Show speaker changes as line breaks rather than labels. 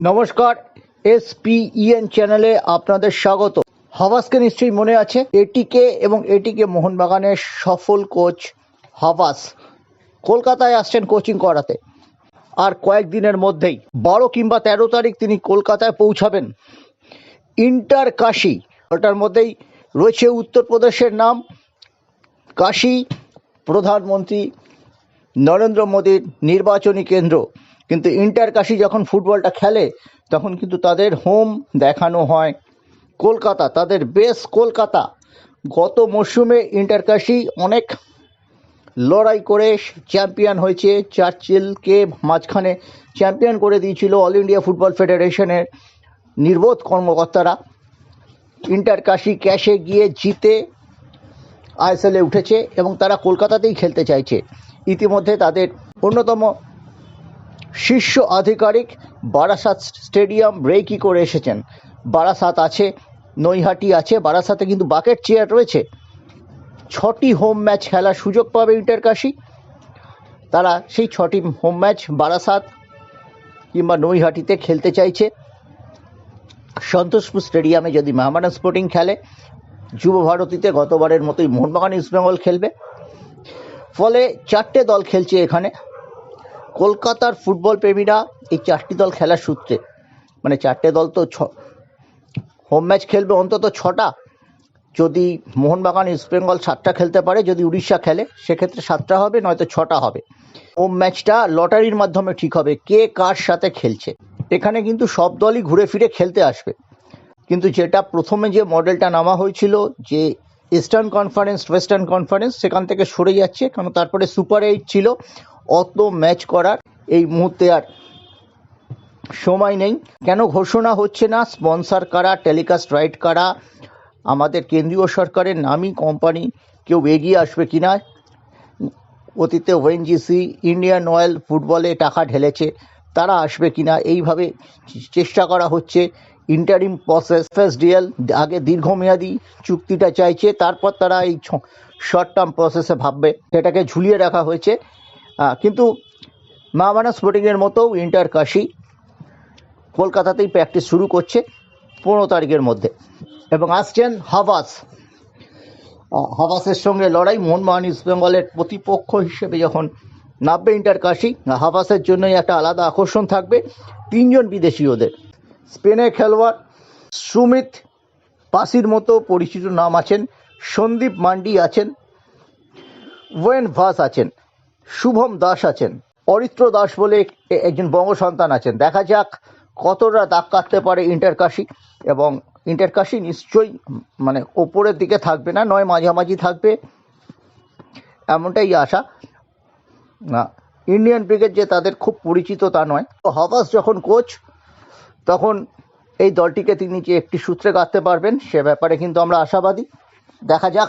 নমস্কার এস এসপিইএন চ্যানেলে আপনাদের স্বাগত। হাভাসকে নিশ্চয়ই মনে আছে, এটিকে এবং এটিকে মোহনবাগানের সফল কোচ হাভাস কলকাতায় আসছেন কোচিং করাতে। আর কয়েকদিনের মধ্যেই, বারো কিংবা তেরো তারিখ তিনি কলকাতায় পৌঁছাবেন। ইন্টার কাশি, ওটার মধ্যেই রয়েছে উত্তরপ্রদেশের নাম। কাশি, প্রধানমন্ত্রী নরেন্দ্র মোদীর নির্বাচনী কেন্দ্র। কিন্তু ইন্টার কাশি যখন ফুটবলটা খেলে, তখন কিন্তু তাদের হোম দেখানো হয়। কলকাতা, তাদের বেস কলকাতা। গত মরশুমে ইন্টার কাশি অনেক লড়াই করে চ্যাম্পিয়ন হয়েছে। চার্চিলকে মাঝখানে চ্যাম্পিয়ন করে দিয়েছিল অল ইন্ডিয়া ফুটবল ফেডারেশনের নির্বোধ কর্মকর্তারা। ইন্টার কাশি ক্যাশে গিয়ে জিতে আইএসএলে উঠেছে এবং তারা কলকাতাতেই খেলতে চাইছে। ইতিমধ্যে তাদের অন্যতম শীর্ষ আধিকারিক বারাসাত স্টেডিয়াম ব্রেকই করে এসেছেন। বারাসাত আছে, নৈহাটি আছে, বারাসাতে কিন্তু বাকেট চেয়ার রয়েছে। ছটি হোম ম্যাচ খেলার সুযোগ পাবে ইন্টারকাশি তারা সেই ছটি হোম ম্যাচ বারাসাত কিংবা নৈহাটিতে খেলতে চাইছে। সন্তোষপুর স্টেডিয়ামে যদি মেহমানা স্পোর্টিং খেলে, যুব ভারতীতে গতবারের মতোই মোহনবাগান ইস্টবেঙ্গল খেলবে। ফলে চারটে দল খেলছে এখানে। কলকাতার ফুটবল প্রেমীরা এই চারটি দল খেলার সূত্রে। মানে চারটে দল তো ছ হোম ম্যাচ খেলবে অন্তত ছটা। যদি মোহনবাগান ইস্টবেঙ্গল সাতটা খেলতে পারে, যদি উড়িষ্যা খেলে, সেক্ষেত্রে সাতটা হবে, নয়তো ছটা হবে। হোম ম্যাচটা লটারির মাধ্যমে ঠিক হবে, কে কার সাথে খেলছে। এখানে কিন্তু সব দলই ঘুরে ফিরে খেলতে আসবে। কিন্তু যেটা প্রথমে যে মডেলটা নামা হয়েছিল, যে ইস্টার্ন কনফারেন্স ওয়েস্টার্ন কনফারেন্স সেখান থেকে সরে যাচ্ছে, কারণ তারপরে সুপার এইট ছিল। অত ম্যাচ করার এই মুহূর্তে আর সময় নেই। কেন ঘোষণা হচ্ছে না? স্পন্সর কারা, টেলিকাস্ট রাইট কারা? আমাদের কেন্দ্রীয় সরকারের নামী কোম্পানি কেউ এগিয়ে আসবে কিনা? অতীতে ওএনজিসি, ইন্ডিয়ান অয়েল ফুটবলে টাকা ঢেলেছে, তারা আসবে কিনা? এইভাবে চেষ্টা করা হচ্ছে। ইন্টারিম প্রসেস ফার্স্ট ডিএল আগে দীর্ঘমেয়াদী চুক্তিটা চাইছে, তারপর তারা এই শর্ট টার্ম প্রসেসে ভাববে। সেটাকে ঝুলিয়ে রাখা হয়েছে। কিন্তু মামানা স্পোর্টিংয়ের মতো ইন্টার কাশি কলকাতাতেই প্র্যাকটিস শুরু করছে পনেরো তারিখের মধ্যে। এবং আসছেন হাভাস। আহ, হাভাসের সঙ্গে লড়াই মোহনবাগান ইস্ট বেঙ্গলের প্রতিপক্ষ হিসেবে যখন নামবে ইন্টার কাশি হাভাসের জন্যই একটা আলাদা আকর্ষণ থাকবে তিনজন বিদেশি ওদের স্পেনের খেলোয়াড় সুমিত পাসির মতো পরিচিত নাম আছেন সন্দীপ মান্ডি আছেন ওয়েন ভাস আছেন। শুভম দাস আছেন। অরিত্র দাস বলে একজন বঙ্গ সন্তান আছেন। দেখা যাক কতটা দাগ কাটতে পারে ইন্টারকাশি এবং ইন্টারকাশি নিশ্চয়ই মানে ওপরের দিকে থাকবে না, নয়, মাঝামাঝি থাকবে। এমনটাই আশা। না, ইন্ডিয়ান ক্রিকেট যে তাদের খুব পরিচিত তা নয়। তো হবাস যখন কোচ, তখন এই দলটিকে তিনি যে একটি সূত্রে গাঁথতে পারবেন, সে ব্যাপারে কিন্তু আমরা আশাবাদী। দেখা যাক।